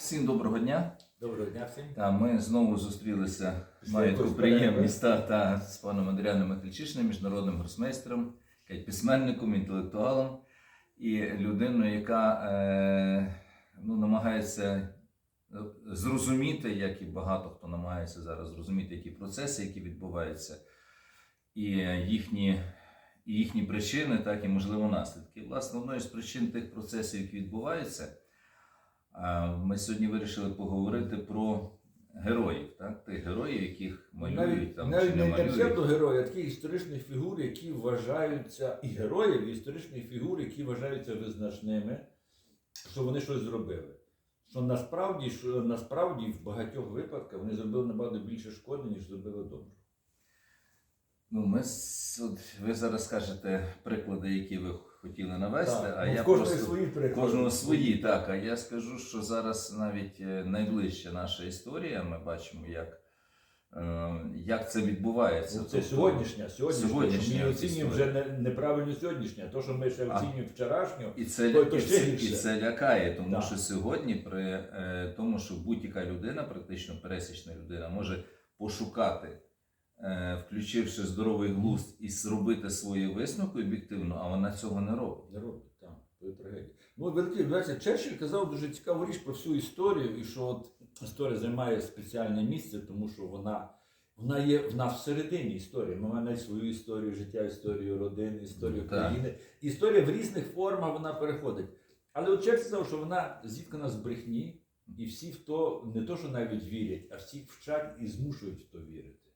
Всім доброго дня. Доброго дня всім. Та ми знову зустрілися. Маю таку приємність та, та, з паном Адріаном Михальчишним, міжнародним гросмейстером, письменником, інтелектуалом і людиною, яка е, ну, намагається е, зрозуміти, як і багато хто намагається зараз зрозуміти, які процеси, які відбуваються, і їхні, і їхні причини, так і можливо наслідки. Власне, одною з причин тих процесів, які відбуваються. Ми сьогодні вирішили поговорити про героїв, так? тих героїв, яких малюють Навіть, там навіть чи не не малюють. псевдогерої, а такі історичні фігури, які вважаються і героїв, і історичні фігури, які вважаються визначними, що вони щось зробили. Що насправді, що насправді в багатьох випадках вони зробили набагато більше шкоди, ніж зробили добре. Ну, ми, от, ви зараз скажете приклади, які ви хотіли навести, Так, а ну, я кожного просто свої приклади. кожного свої, так. А я скажу, що зараз навіть е, найближча наша історія, ми бачимо, як, е, як це відбувається. Ну, Це Тобто, сьогоднішня, сьогоднішня, сьогоднішня що ми оцінюємо вже не, неправильно сьогоднішня, то, що ми ще оцінюємо вчорашню. І це, То- то і, це, і це лякає, тому Так. що сьогодні, при е, тому, що будь-яка людина, практично пересічна людина, може пошукати, включивши здоровий глузд і зробити свої висновки об'єктивно, а вона цього не робить. Не робить, так, є трагедія. Ну, великий, Черчилль казав дуже цікаву річ про всю історію, і що от історія займає спеціальне місце, тому що вона, вона є в нас всередині історії. Ми маємо свою історію життя, історію родини, історію країни. Історія в різних формах вона переходить. Але от Черчилль сказав, що вона зіткана з брехні, і всі в то не то, що навіть вірять, а всі вчать і змушують в то вірити.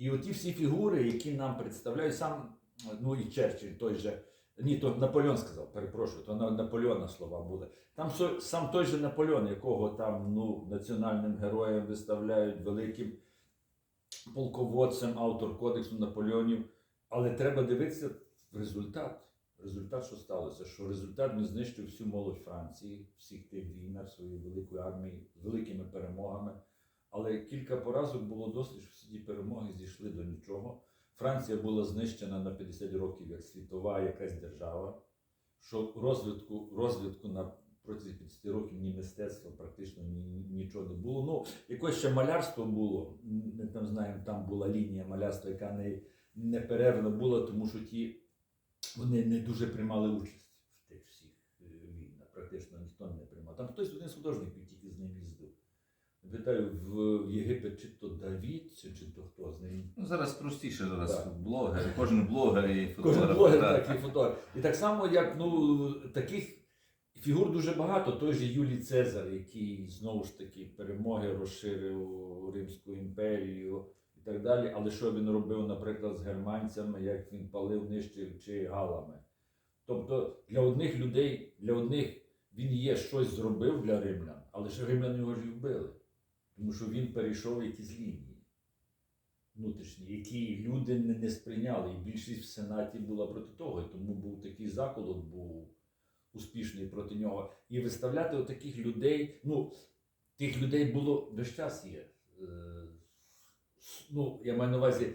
І оті всі фігури, які нам представляють, сам, ну і Черчилль той же. Ні, то Наполеон сказав, перепрошую, то на Наполеона слова були. Там сам той же Наполеон, якого там ну, національним героєм виставляють великим полководцем, автор кодексу Наполеонів. Але треба дивитися результат. Результат, що сталося? Що результат він знищив всю молодь Франції, всіх тих війнах своєї великої армії з великими перемогами. Але кілька поразок було досить, що всі ті перемоги зійшли до нічого. Франція була знищена на 50 років як світова якась держава, що розвитку, розвитку на протязі 50 років ні мистецтва практично ні, нічого не було. Ну, якось ще малярство було. Ми там знаємо, там була лінія малярства, яка не, неперервна була, тому що ті вони не дуже приймали участь в тих всіх е, війнах. Практично ніхто не приймав. Там хтось один з художників тільки з ним їздив. Питаю, в Єгипет чи то Давід, чи, то хто з ним Ну, зараз простіше зараз Так. блогери, кожен блогер і Кожен блогер так. так і фотограф. І так само, як ну, таких фігур дуже багато. Той же Юлій Цезар, який знову ж таки перемоги розширив Римську імперію і так далі. Але що він робив, наприклад, з германцями, як він палив, нищив чи галами. Тобто для одних людей, для одних він є щось зробив для римлян, але ж римлян його ж і вбили. Тому що він перейшов якісь лінії внутрішні, які люди не, сприйняли. І більшість в Сенаті була проти того. Тому був такий заколот, був успішний проти нього. І виставляти отаких людей, ну, тих людей було весь час є. Е, Ну, я маю на увазі,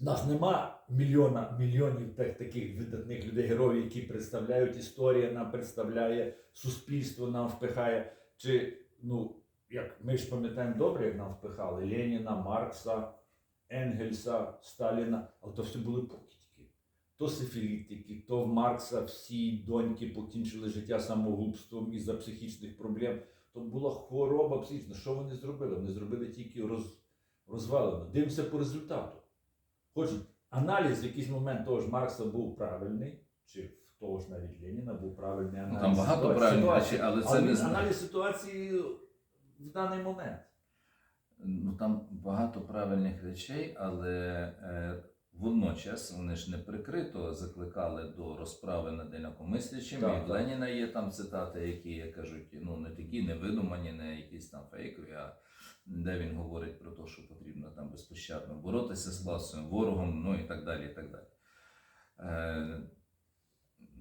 нас нема мільйона мільйонів так, таких видатних людей, героїв, які представляють історія, нам представляє суспільство, нам впихає. Чи, ну, як ми ж пам'ятаємо добре, як нам впихали Леніна, Маркса, Енгельса, Сталіна, але то все були покидьки. То сифілітики, то в Маркса всі доньки покінчили життя самогубством із-за психічних проблем. То була хвороба психічна. Що вони зробили? Вони зробили тільки роз, розвалено. Дивимося по результату. Хоч аналіз в якийсь момент того ж Маркса був правильний, чи того ж навіть Леніна був правильний аналіз. Ну, там багато ситуації- правильних речей, але це Але не аналіз ситуації в даний момент. Ну там багато правильних речей, але е, водночас вони ж не прикрито закликали до розправи над інакомислячими. Так, І в. Леніна є там цитати, які як кажуть, ну не такі невидумані, не якісь там фейкові, а де він говорить про те, що потрібно там безпощадно боротися з класовим ворогом, ну і так далі. І так далі. Е,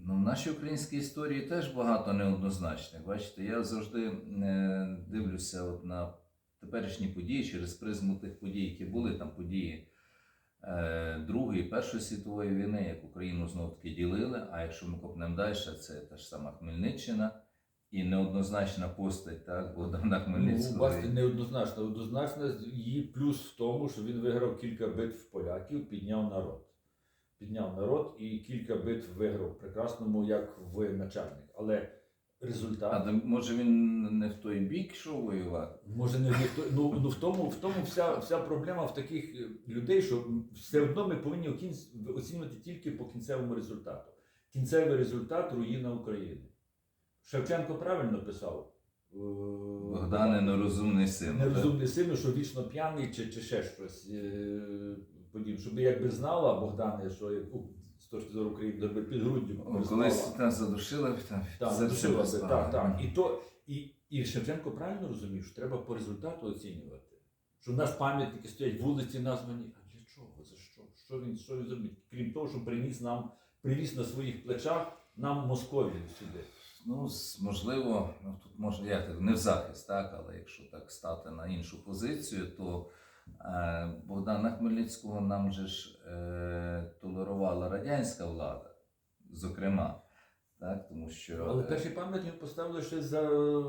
Ну, в нашій українській історії теж багато неоднозначних. Бачите, я завжди е, дивлюся от на теперішні події через призму тих подій, які були там події е, Другої, Першої світової війни, як Україну знов таки ділили. А якщо ми копнемо далі, це та ж сама Хмельниччина і неоднозначна постать, так, Богдана Ну, Хмельницького. бачите, неоднозначно. Однозначно її плюс в тому, що він виграв кілька битв поляків, підняв народ. Підняв народ і кілька битв виграв прекрасному, як в начальник. Але результат. А може він не в той бік йшов воювати? Може, не ніхто. Ну, ну в тому, в тому вся, вся проблема в таких е, людей, що все одно ми повинні оцінювати тільки по кінцевому результату. Кінцевий результат руїна України. Шевченко правильно писав. е, Богдане нерозумний син. Нерозумний син, що вічно п'яний чи, чи ще щось е, подібне. Щоб якби знала Богдане, що з точки зору України добре під груддю. Колись там задушили, там би, так, так. І, то, і, і Шевченко правильно розумів, що треба по результату оцінювати. Що в нас пам'ятники стоять, вулиці названі. А для чого? За що? Що він, що він зробить? Крім того, що приніс нам, привіз на своїх плечах нам Московію сюди. Ну, можливо, ну тут може як не в захист, так, але якщо так стати на іншу позицію, то Богдана Хмельницького нам же ж е, толерувала радянська влада, зокрема. Так, тому що Але е, перший пам'ятник поставили ще за е,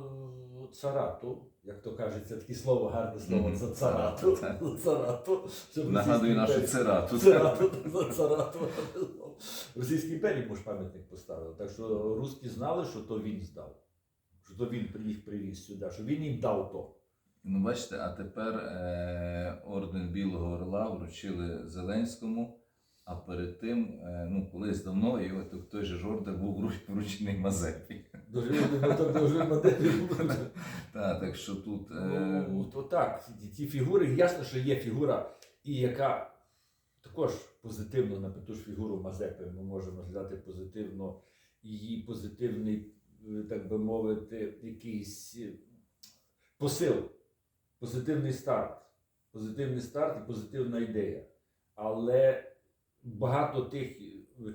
царату, як то кажеться, таке слово, гарне слово, Мгм. за царату. За царату. Нагадую нашу церату. Царату, за царату. В Російській імперії ж пам'ятник поставили. Так що русські знали, що то він здав. Що то він їх привіз сюди, що він їм дав то. Ну, бачите, а тепер е, орден Білого Орла вручили Зеленському, а перед тим, е, ну, колись давно, його то- той же ж орден був вручений Мазепі. Так, так що тут. Е, Ну, то так, ті, ті фігури, ясно, що є фігура, і яка також позитивно на ту ж фігуру Мазепи ми можемо розглядати позитивно, її позитивний, е, так би мовити, якийсь е, посил, позитивний старт. Позитивний старт і позитивна ідея. Але багато тих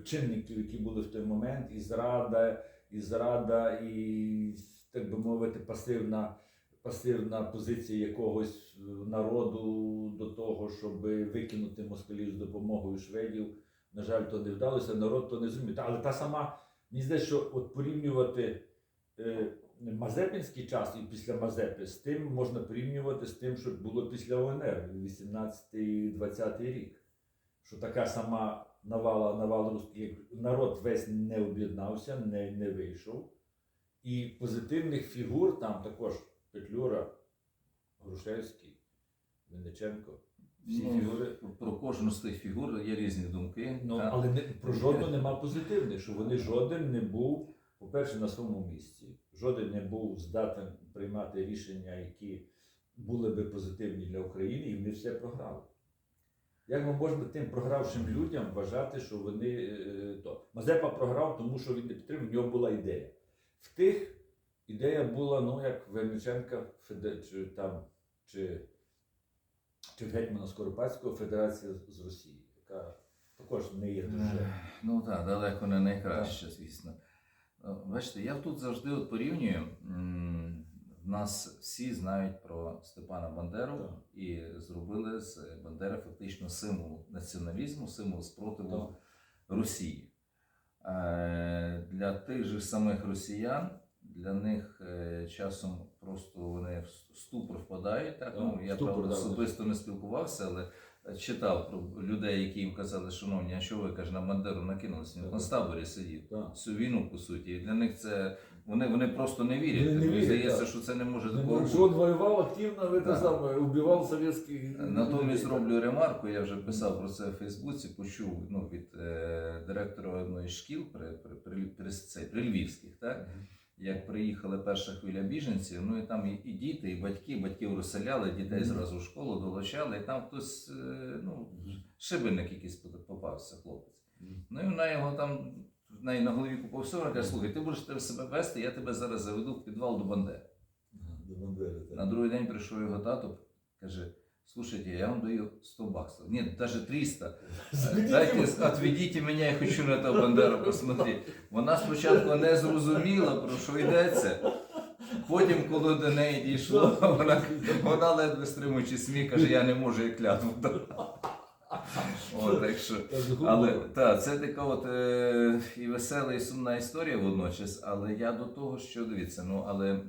чинників, які були в той момент, і зрада, і зрада, і, так би мовити, пасивна пасивна позиція якогось народу до того, щоб викинути москалів з допомогою шведів. На жаль, то не вдалося, народ то не зумів. Але та сама, мені здається, що от порівнювати е, Мазепинський час і після Мазепи з тим можна порівнювати з тим, що було після ОНР 18-20 рік. Що така сама навала, навал русських, народ весь не об'єднався, не, не вийшов. І позитивних фігур там також Петлюра, Грушевський, Винниченко. Всі Ну, фігури. Про кожну з тих фігур є різні думки. Ну, так. але не, про жодну нема позитивних, що вони жоден не був, по-перше, на своєму місці. Жоден не був здатен приймати рішення, які були би позитивні для України, і вони все програли. Як ми можемо тим програвшим людям вважати, що вони е, то. Мазепа програв, тому що він не підтримав, в нього була ідея. В тих ідея була, ну, як Вельниченка, Феде, чи там, чи, чи в Гетьмана Скоропадського Федерація з- Росії, яка також не є дуже. Ну так, далеко не найкраще, звісно. Е, Бачите, я тут завжди от порівнюю. В нас всі знають про Степана Бандеру Так. і зробили з Бандери фактично символ націоналізму, символ спротиву Так. Росії. Е, Для тих же самих росіян, для них е, часом просто вони в ступор впадають. Так? Так, Ну, я ступор, правда особисто не спілкувався, але читав про людей, які їм казали, шановні, а що ви каже, на Бандеру накинулися? Він в концтаборі сидів. Так. Всю війну, по суті. І для них це вони, вони просто не вірять. Вони не вірять, здається, так. що це не може такого що бути. воював активно, ви те Так. саме, убивав совєтських. Натомість роблю ремарку, я вже писав про це в Фейсбуці, почув ну, від е, директора одної з шкіл при, при, при, при, цей, при Львівських, так? Як приїхала перша хвиля біженців, ну і там і, діти, і батьки, батьків розселяли, дітей зразу в школу долучали, і там хтось, е, ну, шибеник якийсь попався, хлопець. Ну і вона його там, в неї на голові купав все, каже, слухай, ти будеш тебе себе вести, я тебе зараз заведу в підвал до Бандери. На другий день прийшов його тато, каже, слушайте, я вам даю 100 баксов. Нет, даже 300. Дайте, йому. отведите мене, я хочу на того Бандеру посмотреть. Вона спочатку не зрозуміла, про що йдеться. Потім, коли до неї дійшло, вона, вона ледве стримуючи сміх, каже, я не можу як клятву. Дати». О, так що, але та, це така от е, і весела, і сумна історія водночас. Але я до того, що дивіться, ну але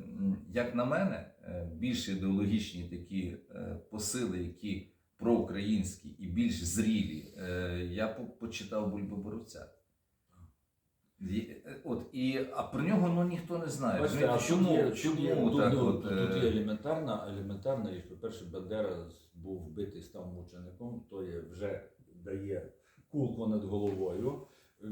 як на мене, е, більш ідеологічні такі е, посили, які проукраїнські і більш зрілі, е, я почитав Бульбу Боровця. Е, От, і, а про нього ну, ніхто не знає. Бачите, а чому, чому, чому, чому тут, так ну, от, тут е, є елементарна, елементарна річ. По-перше, Бандера був вбитий, став мучеником, то є, вже дає кулку над головою.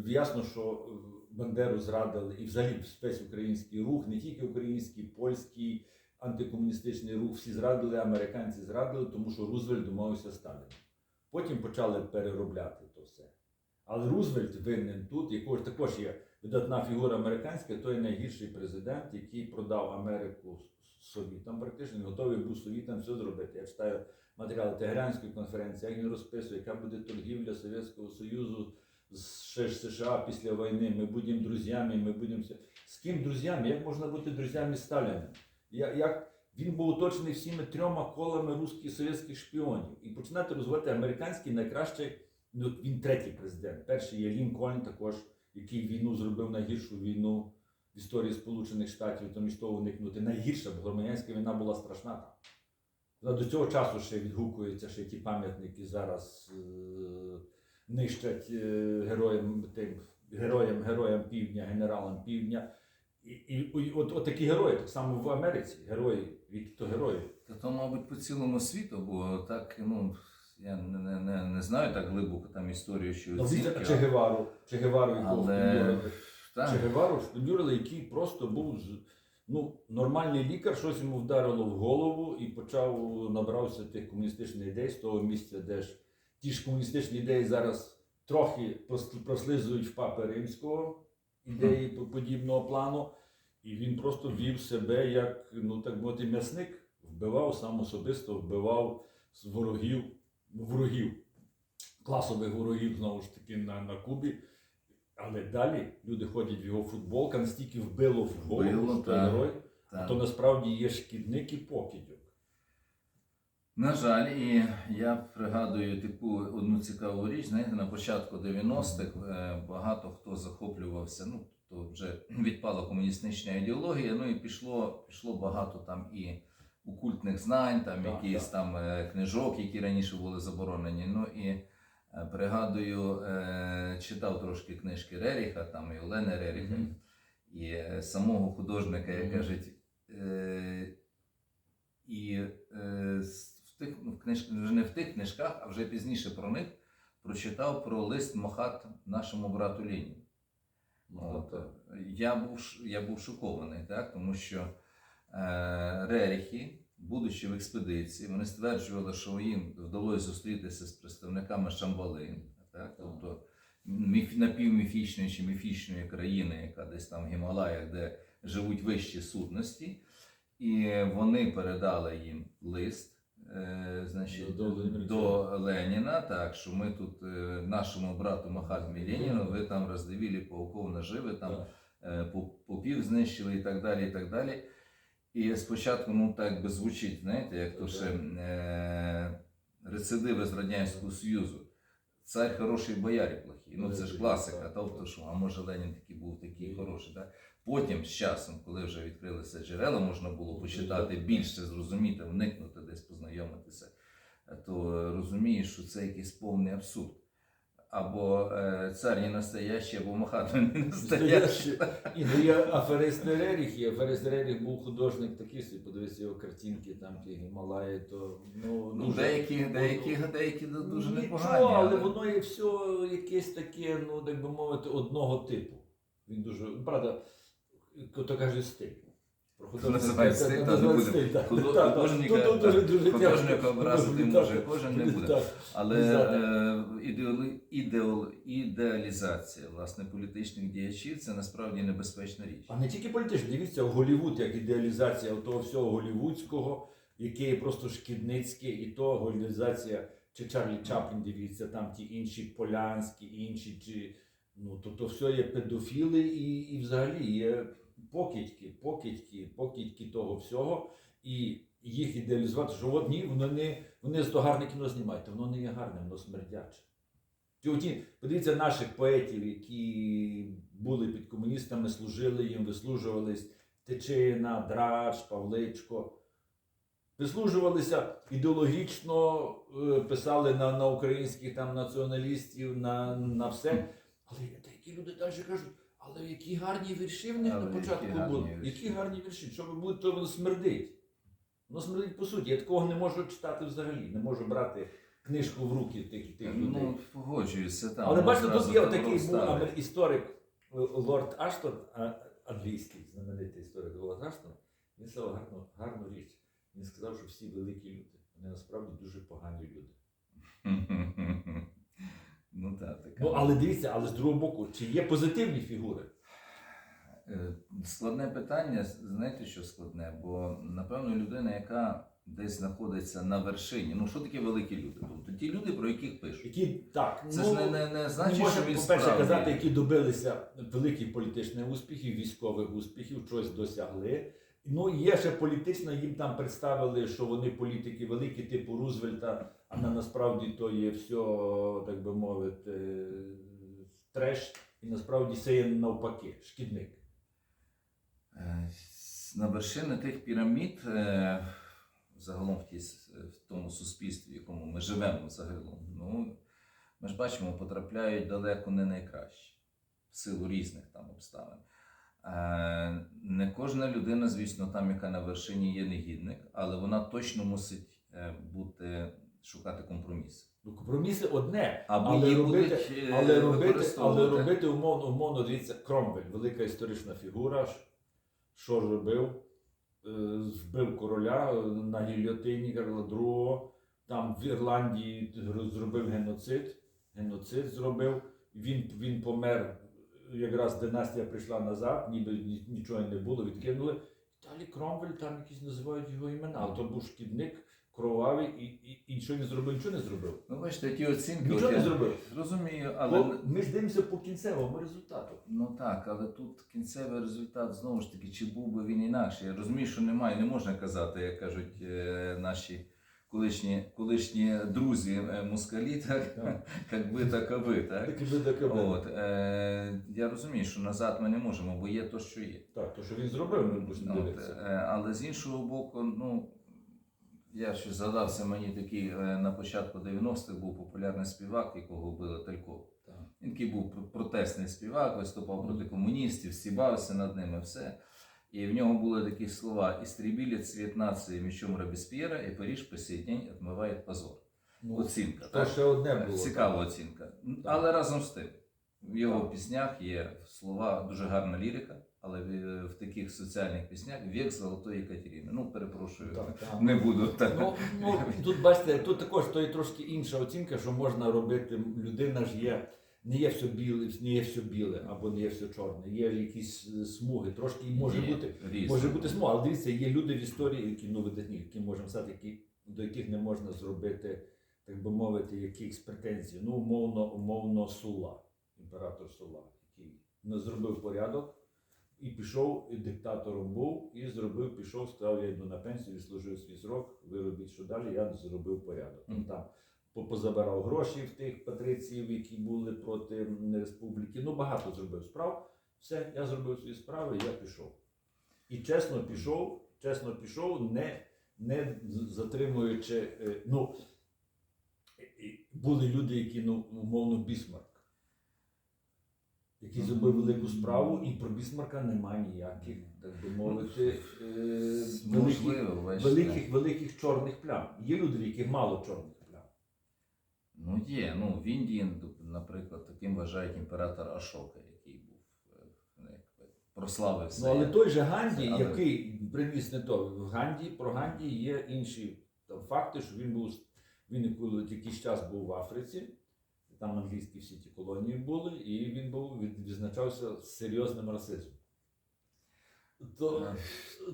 Ясно, що е, Бандеру зрадили і взагалі весь український рух, не тільки український, польський, антикомуністичний рух, всі зрадили, американці зрадили, тому що Рузвельт домовився з Сталіном. Потім почали переробляти то все. Але Рузвельт винен тут, якого також є видатна фігура американська, той найгірший президент, який продав Америку совітам. Практично готовий був совітам все зробити. Я читаю матеріали Тегеранської конференції, як він розписує, яка буде торгівля Совєтського Союзу з США після війни. Ми будемо друзями, ми будемо. З ким друзями? Як можна бути друзями з Сталіним? Як він був оточений всіми трьома колами русських совєтських шпіонів і починати розвивати американський найкращий. Ну, він третій президент. Перший є Лінкольн, також який війну зробив найгіршу війну в історії Сполучених Штатів, то між того уникнути. Найгірша, бо громадянська війна була страшна там. До цього часу ще відгукується, ще ті пам'ятники зараз е- нищать е- героям, тим, героям, героям півдня, генералам півдня. І, і, і от, от такі герої, так само в Америці, герої, які то герої. Та то, мабуть, по цілому світу, бо так, ну, я не, не, не, не знаю так глибоко там історію, що Ну, оцінки, дивіться, Гевару, Че Гевару, але впіндюрили. так, Че Гевару який просто був ну, нормальний лікар, щось йому вдарило в голову і почав набрався тих комуністичних ідей з того місця, де ж ті ж комуністичні ідеї зараз трохи прослизують в папи римського ідеї по- подібного плану. І він просто вів себе як, ну так мовити, м'ясник, вбивав сам особисто, вбивав ворогів, ворогів, класових ворогів знову ж таки на, на Кубі. Але далі люди ходять в його футболках, настільки вбило в голову, Вбило, що герой, то насправді є шкідник і покидьок. На жаль, і я пригадую таку одну цікаву річ. Знаєте, на початку 90-х е, багато хто захоплювався. Ну то вже відпала комуністична ідеологія. Ну і пішло, пішло багато там і окультних знань, там Так, якісь так. там е, книжок, які раніше були заборонені. Ну і пригадую, е, читав трошки книжки Реріха, там і Олени Реріха, Мгм. і е, самого художника, як Мгм. кажуть. Е, і е, в тих ну, в книж... вже не в тих книжках, а вже пізніше про них прочитав про лист Мохат нашому брату Леніну. От, е, я, був, я був шокований, так, тому що е, Реріхи, будучи в експедиції, вони стверджували, що їм вдалося зустрітися з представниками Шамбали, так, тобто міф, напівміфічної чи міфічної країни, яка десь там в Гімалаях, де живуть вищі сутності. І вони передали їм лист. е, Значить, До- до до Леніна, так що ми тут е, нашому брату Махатмі Леніну, ви там роздивили пауков наживи, там е, попів знищили і так далі. І так далі. І спочатку, ну так би звучить, знаєте, як то ще е, рецидиви з Радянського Союзу. Цар хороший, боярі плохі. Ну це ж класика. Тобто, що, а може Ленін такий був такий хороший. Так? Потім з часом, коли вже відкрилися джерела, можна було почитати більше, зрозуміти, вникнути, десь познайомитися, то е, розумієш, що це якийсь повний абсурд. Або е, цар не настоящий, або Махатма не настоящий. І ну, є аферист Реріх, і аферист Реріх був художник такий, собі подивися його картинки, там ті Гімалаї, то ну, Ну, дуже- деякі, деякі, деякі дуже Нічого, непогані. але воно є все якесь таке, ну так би мовити, одного типу. Він дуже, правда, то каже стиль. Називає стиль, та, не будемо. художника, образити може кожен, не буде. Але е, ідеалізація власне політичних діячів це насправді небезпечна річ. А не тільки політичні, дивіться, Голівуд як ідеалізація того всього голівудського, яке є просто шкідницьке, і то голівізація, чи Чарлі Чаплін, дивіться, там ті інші полянські, інші, чи ну то, то все є педофіли і, і взагалі є покидьки, покидьки, покидьки того всього. І їх ідеалізувати, що от ні, не, вони з того гарне кіно знімають, то воно не є гарне, воно смердяче. Ті подивіться наших поетів, які були під комуністами, служили їм, вислужувались Тичина, Драч, Павличко. Вислужувалися ідеологічно, е, писали на, на українських там націоналістів, на, на все. Але деякі люди далі кажуть, але які гарні вірші в них Але на які початку гарні були. вірші. Які гарні вірші. Що ви будете, то воно смердить. Воно смердить по суті. Я такого не можу читати взагалі. Не можу брати книжку в руки тих, тих людей. Ну, погоджуюся там. Але бачите, тут є такий був амер- історик е, Лорд Аштон, а- англійський знаменитий історик Лорд Аштон. Він сказав гарну, гарну річ. Він сказав, що всі великі люди, вони насправді дуже погані люди. Ну так, така. Ну але дивіться, але з другого боку, чи є позитивні фігури? Е, Складне питання, знаєте, що складне? Бо напевно людина, яка десь знаходиться на вершині. Ну що таке великі люди? Тобто ті люди, про яких пишуть. Які так, Це ну, ж не, не, не значить, що він по-перше, казати, які добилися великих політичних успіхів, військових успіхів, щось досягли. Ну, є ще політично, їм там представили, що вони політики великі, типу Рузвельта, а на насправді то є все, так би мовити, треш, і насправді це є навпаки, шкідник. Е, На вершини тих пірамід, е, загалом в, ті, с- в тому суспільстві, в якому ми живемо загалом, ну, ми ж бачимо, потрапляють далеко не найкращі, в силу різних там обставин. Е, Не кожна людина, звісно, там, яка на вершині є негідник, але вона точно мусить бути, шукати компроміс. Ну, компроміси одне, Або але її робити, будуть е, але робити, але робити умовно, умовно, дивіться, Кромвель, велика історична фігура, ж- що робив? Е, Вбив короля е, на гільйотині Карла II, там в Ірландії зробив геноцид, геноцид зробив, він, він помер, якраз династія прийшла назад, ніби нічого не було, відкинули. Далі Кромвель, там якісь називають його імена, але то був шкідник, кровавий, і, і, і що він зробив? Нічого не зробив. Ну, бачите, ті оцінки. Нічого от не я зробив. Розумію, але. Бо ми ж дивимося по кінцевому результату. Ну так, але тут кінцевий результат знову ж таки, чи був би він інакше. Я розумію, що немає, не можна казати, як кажуть е, наші колишні, колишні друзі е, москалі, так, Так. як ви, так а ви. Так? Так і таке. От, е, я розумію, що назад ми не можемо, бо є то, що є. Так, то що він зробив, ми будемо От, дивитися. е, але з іншого боку, ну. Я ще згадався мені такий е, на початку 90-х був популярний співак, якого вбили Тальков. Він такий був протестний співак, виступав проти комуністів, стібався над ними, все. І в нього були такі слова: «Істребили цвіт нації мечом Робесп'єра, і Париж по сей день відмиває позор. Ну, Оцінка. то так? ще одне було. Цікава оцінка. Але разом з тим, в його Так. піснях є слова, дуже гарна лірика, але в, в таких соціальних піснях вік Золотої Катерини. Ну, перепрошую, Так, так. не буду так. Ну, ну, тут бачите, тут також то є трошки інша оцінка, що можна робити. Людина ж є, не є все біле, не є все біле або не є все чорне. Є якісь е, смуги, трошки і може Є бути. Може бути смуга, але дивіться, є люди в історії, які ну видатні, які можемо сказати, які, до яких не можна зробити, так би мовити, якихось претензій. Ну, умовно, умовно, Сула, імператор Сула, який не зробив порядок і пішов, і диктатором був, і зробив, пішов, сказав, я йду на пенсію, відслужив свій срок, ви робіть що далі, я зробив порядок. Він там позабирав гроші в тих патриціїв, які були проти республіки. Ну, багато зробив справ. Все, я зробив свої справи, я пішов. І чесно пішов, чесно пішов, не, не затримуючи. е, Ну, були люди, які, ну, умовно, Бісмарк, який зробив велику справу, і про Бісмарка немає ніяких, так би мовити, е, великих, Можливо, бачите. великих, великих чорних плям. Є люди, в яких мало чорних плям. Ну, є. Ну, в Індії, наприклад, таким вважають імператор Ашока, який був е, ну, прославився. Ну, але той же Ганді, Але- який приніс не то, в Ганді, про Ганді є інші там, факти, що він був він коли якийсь час був в Африці, там англійські всі ті колонії були, і він був відзначався серйозним расизмом. То, Е,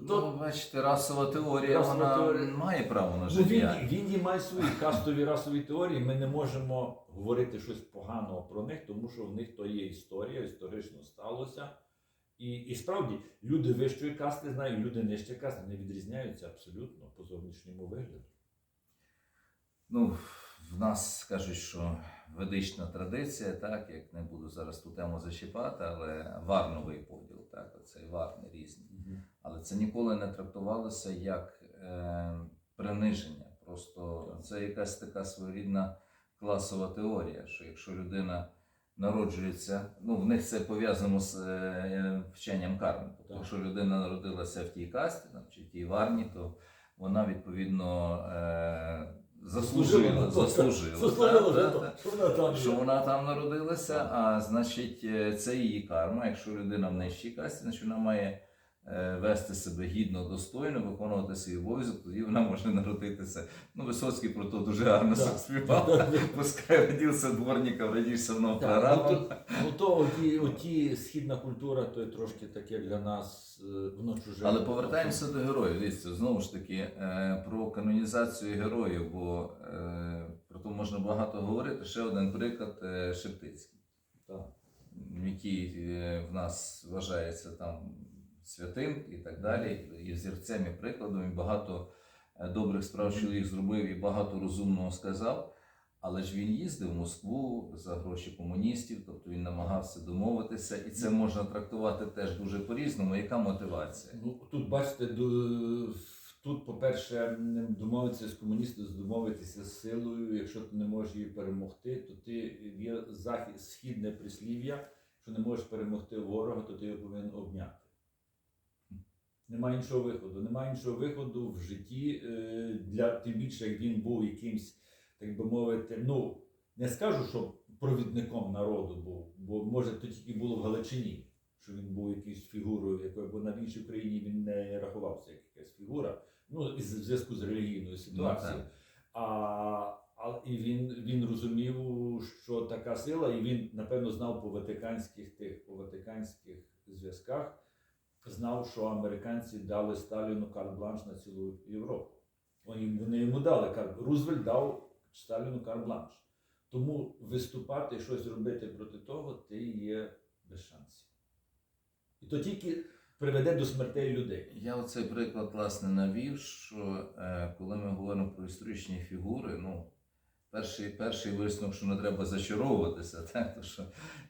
то, Ну, бачите, расова теорія, Расова вона теорія. має право на Ну, життя. він, він і має свої кастові расові теорії. Ми не можемо говорити щось поганого про них, тому що в них то є історія, історично сталося. І, і справді люди вищої касти знають, люди нижчої касти не відрізняються абсолютно по зовнішньому вигляду. Ну, в нас кажуть, що ведична традиція, так, як не буду зараз ту тему зачіпати, але варновий поділ, так, оцей варни різні. Але це ніколи не трактувалося як е, приниження. Просто це якась така своєрідна класова теорія, що якщо людина народжується, ну в них це пов'язано з е, вченням карми. Тобто, Так. якщо людина народилася в тій касті там, чи в тій варні, то вона відповідно е, заслужила, заслужила, Заслужила, так, та, та, що вона там що вона там народилася, а значить, е, це її карма. Якщо людина в нижчій касті, значить вона має вести себе гідно, достойно, виконувати свій обов'язок, тоді вона може народитися. Ну, Висоцький про то дуже гарно Да. співав. Пускай родився дворником, родишся вновь Так, прорабом. ну, то, ну оті, оті східна культура, то є трошки таке для нас е, воно чуже. Але повертаємося до героїв. Дивіться, знову ж таки, е, про канонізацію героїв, бо е, про то можна багато говорити. Ще один приклад е, Шептицький. Так. який е, в нас вважається там святим і так далі, і взірцем, і прикладом, і багато е, добрих справ чоловік зробив, і багато розумного сказав. Але ж він їздив в Москву за гроші комуністів, тобто він намагався домовитися, і це можна трактувати теж дуже по-різному. Яка мотивація? Ну, тут бачите, тут, по-перше, домовитися з комуністом, домовитися з силою. Якщо ти не можеш її перемогти, то ти є захід, східне прислів'я, що не можеш перемогти ворога, то ти його повинен обняти. Немає іншого виходу. Немає іншого виходу в житті е, для тим більше, як він був якимсь, так би мовити, ну не скажу, що провідником народу був, бо може то тільки було в Галичині, що він був якоюсь фігурою, якою бо на іншій країні він не рахувався як якась фігура. Ну і в зв'язку з релігійною ситуацією. так. а, а і він, він розумів, що така сила, і він напевно знав по ватиканських тих по ватиканських зв'язках, знав, що американці дали Сталіну карт-бланш на цілу Європу. Вони, йому дали карт. Рузвельт дав Сталіну карт-бланш. Тому виступати, щось робити проти того, ти є без шансів. І то тільки приведе до смертей людей. Я оцей приклад власне навів, що е, коли ми говоримо про історичні фігури, ну перший, перший висновок, що не треба зачаровуватися, так, то що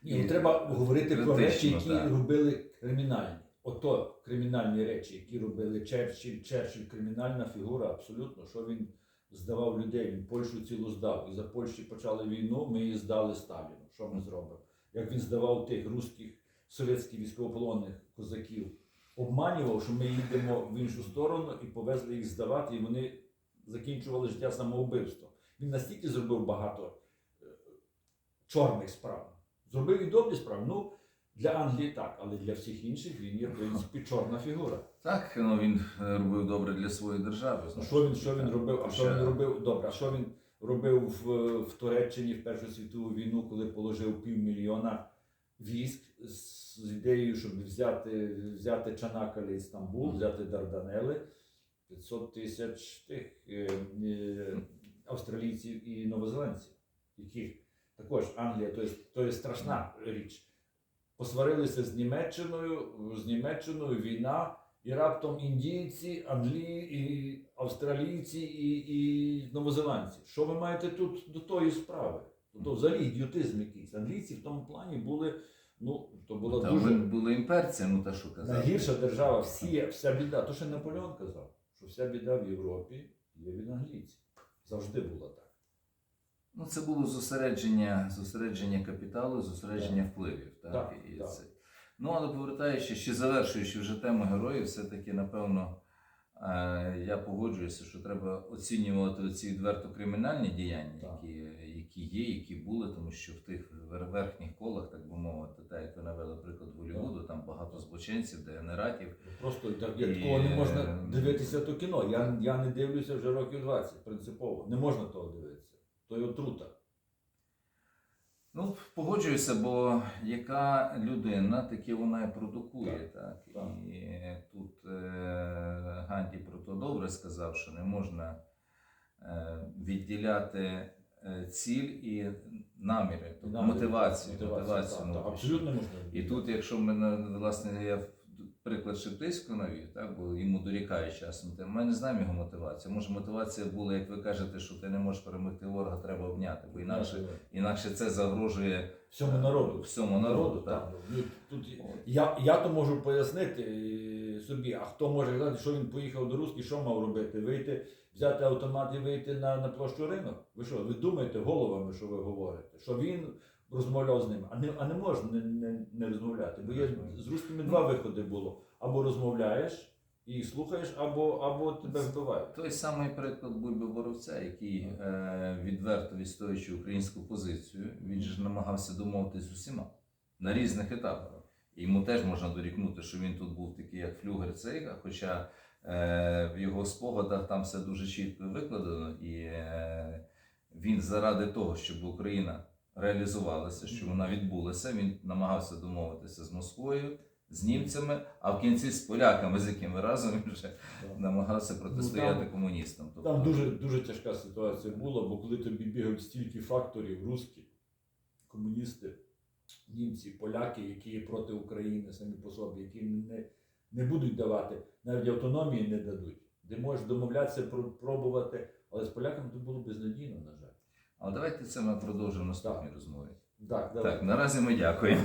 Ні, ну треба говорити про речі, які так. робили кримінальні. Ото кримінальні речі, які робили Черчилль. Черчилль кримінальна фігура, абсолютно. Що він здавав людей? Він Польщу цілу здав. І за Польщі почали війну, ми її здали Сталіну. Що ми зробимо? Як він здавав тих русських совєтських військовополонних козаків, обманював, що ми їдемо в іншу сторону і повезли їх здавати, і вони закінчували життя самоубивством. Він настільки зробив багато е, чорних справ. Зробив і добрі справи. Ну, для Англії так, але для всіх інших він є, в принципі, чорна фігура. так, ну він е, робив добре для своєї держави. Ну, що він, що він робив? А що він робив? Добре, а що він робив в, в Туреччині в Першу світову війну, коли положив півмільйона військ з, ідеєю, щоб взяти, взяти Чанакаль і Стамбул, взяти Дарданели, 500 тисяч тих е, е, австралійців і новозеландців, яких також Англія, то є, то є страшна річ. Посварилися з Німеччиною, з Німеччиною війна, і раптом індійці, англії, і австралійці, і, і новозеландці. Що ви маєте тут до тої справи? Тобто взагалі ідіотизм якийсь. Англійці в тому плані були, ну, то була Там дуже були імперці, ну та що казати. найгірша держава, всі, вся біда. То ще Наполеон казав, що вся біда в Європі є від англійців. Завжди було так. Ну, це було зосередження, зосередження капіталу, зосередження впливів. Так, Так, і так. Це. Ну, але повертаючи, ще завершуючи вже тему героїв, все-таки, напевно, е, я погоджуюся, що треба оцінювати ці відверто кримінальні діяння, Так. які, які є, які були, тому що в тих верхніх колах, так би мовити, так як ви навели приклад Голлівуду, там багато злочинців, дегенератів. Просто так, як І, такого не можна е, дивитися то кіно. Я, я не дивлюся вже років 20, принципово. Не можна того дивитися. То й отрута. Ну, погоджуюся, бо яка людина, таке вона і продукує. Так, так. І тут е, Ганді про то добре сказав, що не можна е, відділяти е, ціль і наміри, тобто Намір, мотивацію. мотивацію так, так, абсолютно можна. І тут, якщо ми власне я приклад Шептицького навів, так, бо йому дорікають часом, ми не знаємо його мотивацію. Може, мотивація була, як ви кажете, що ти не можеш перемогти ворога, треба обняти, бо інакше, інакше це загрожує всьому народу. всьому народу. Так. Ну, тут я, я то можу пояснити е, собі, а хто може казати, що він поїхав до Руски, що мав робити? Вийти, взяти автомат і вийти на, на площу ринок? Ви що, ви думаєте головами, що ви говорите? Що він розмовляв з ними? А не, а не можна не, не, не розмовляти. Бо є з русскими два виходи було. Або розмовляєш і слухаєш, або, або тебе вбивають. Той самий приклад Бульби Боровця, який е, відверто відстоюючи українську позицію, він же ж намагався домовитись з усіма на різних етапах. І йому теж можна дорікнути, що він тут був такий, як флюгер цей, а хоча е, в його спогадах там все дуже чітко викладено, і е, він заради того, щоб Україна реалізувалася, щоб вона відбулася, він намагався домовитися з Москвою, з німцями, а в кінці з поляками, з якими разом він вже намагався протистояти Ну, там- комуністам. Тобто, Там дуже, дуже тяжка ситуація була, бо коли тобі бігають стільки факторів, русські, комуністи, німці, поляки, які є проти України самі по собі, які не, не будуть давати, навіть автономії не дадуть, де можеш домовлятися, пробувати, але з поляками тут було безнадійно, на жаль. Але давайте це ми продовжимо в наступній розмові. Так. Так, наразі ми дякуємо.